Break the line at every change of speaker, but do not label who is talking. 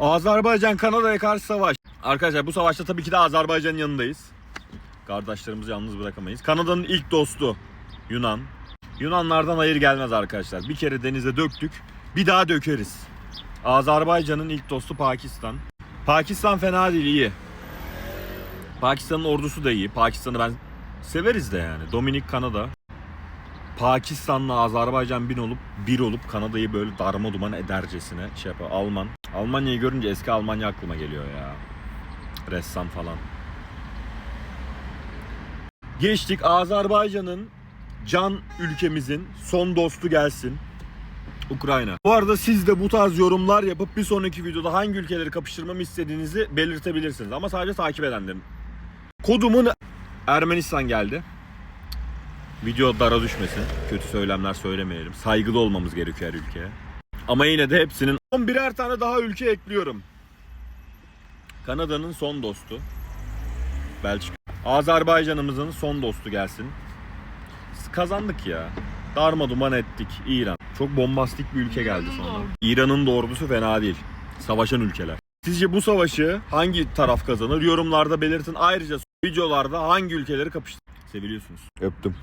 Azerbaycan Kanada'ya karşı savaş. Arkadaşlar bu savaşta tabii ki de Azerbaycan'ın yanındayız. Kardeşlerimizi yalnız bırakamayız. Kanada'nın ilk dostu Yunan. Yunanlardan hayır gelmez arkadaşlar. Bir kere denize döktük. Bir daha dökeriz. Azerbaycan'ın ilk dostu Pakistan. Pakistan fena değil iyi. Pakistan'ın ordusu da iyi. Pakistan'ı ben severiz de yani. Dominik Kanada. Pakistan'la Azerbaycan bin olup bir olup Kanada'yı böyle darma duman edercesine şey yapar. Alman. Almanya'yı görünce eski Almanya aklıma geliyor ya. Ressam falan. Geçtik Azerbaycan'ın can ülkemizin son dostu gelsin. Ukrayna. Bu arada siz de bu tarz yorumlar yapıp bir sonraki videoda hangi ülkeleri kapıştırmamı istediğinizi belirtebilirsiniz. Ama sadece takip edenlerin. Kodumun Ermenistan geldi. Video dara düşmesin. Kötü söylemler söylemeyelim. Saygılı olmamız gerekiyor her ülkeye. Ama yine de hepsinin son birer tane daha ülke ekliyorum. Kanada'nın son dostu. Belçika. Azerbaycan'ımızın son dostu gelsin. Kazandık ya. Darma duman ettik. İran. Çok bombastik bir ülke geldi sonra. İran'ın da ordusu fena değil. Savaşan ülkeler. Sizce bu savaşı hangi taraf kazanır? Yorumlarda belirtin. Ayrıca videolarda hangi ülkeleri kapıştır? Seviliyorsunuz. Öptüm.